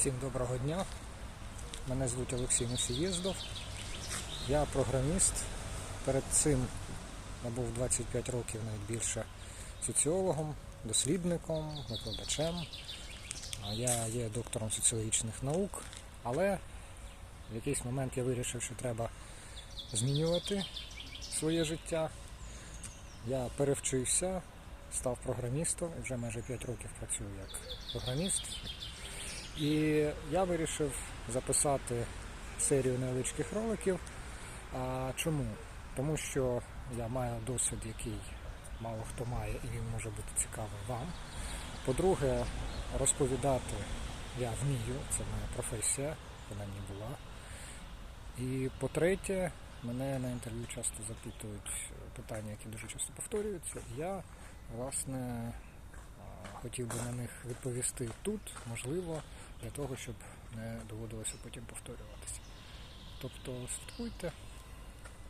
Всім доброго дня. Мене звуть Олексій Мусієздов. Я програміст. Перед цим я був 25 років навіть більше соціологом, дослідником, викладачем. Я є доктором соціологічних наук, але в якийсь момент я вирішив, що треба змінювати своє життя. Я перевчився, став програмістом і вже майже 5 років працюю як програміст. І я вирішив записати серію невеличких роликів. А чому? Тому що я маю досвід, який мало хто має, і він може бути цікавий вам. По-друге, розповідати я вмію, це моя професія, вона не була. І по-третє, мене на інтерв'ю часто запитують питання, які дуже часто повторюються. Я, власне, хотів би на них відповісти тут, можливо, для того, щоб не доводилося потім повторюватися. Тобто слідкуйте,